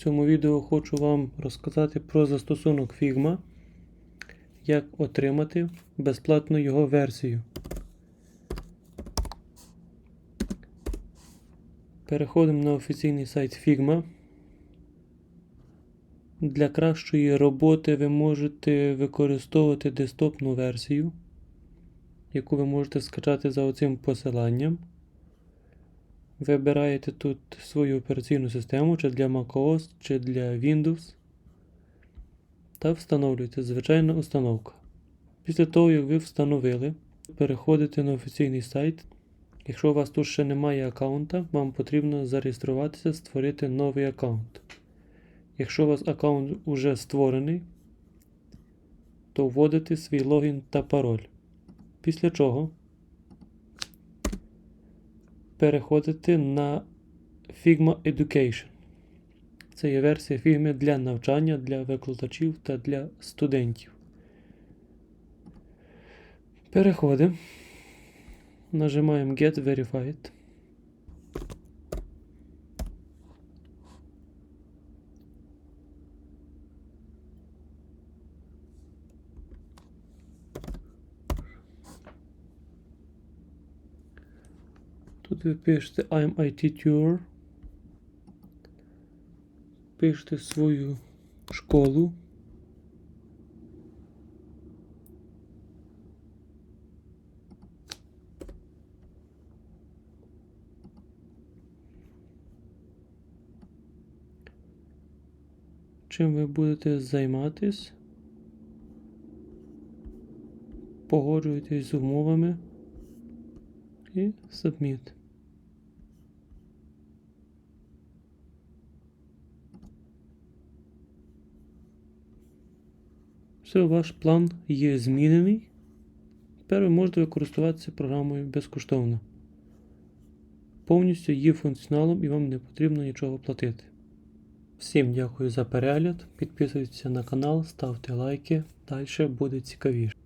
цьому відео хочу вам розказати про застосунок Figma, як отримати безплатну його версію. Переходимо на офіційний сайт Figma. Для кращої роботи ви можете використовувати десктопну версію, яку ви можете скачати за оцим посиланням. Вибираєте тут свою операційну систему, чи для macOS, чи для Windows. Та встановлюєте звичайна установка. Після того, як ви встановили, переходите на офіційний сайт. Якщо у вас тут ще немає аккаунта, вам потрібно зареєструватися, створити новий аккаунт. Якщо у вас аккаунт вже створений, то вводите свій логін та пароль. Після чого переходите на Figma Education. Це є версія Figma для навчання, для викладачів та для студентів. Переходимо. Нажимаємо Get Verified. Тут ви пишете I'm IT Tour. Пишете свою школу. Чим ви будете займатись? Погоджуєтесь з умовами і Submit. Все, ваш план є змінений. Тепер ви можете користуватися програмою безкоштовно. Повністю є функціоналом і вам не потрібно нічого платити. Всім дякую за перегляд. Підписуйтесь на канал, ставте лайки. Далі буде цікавіше.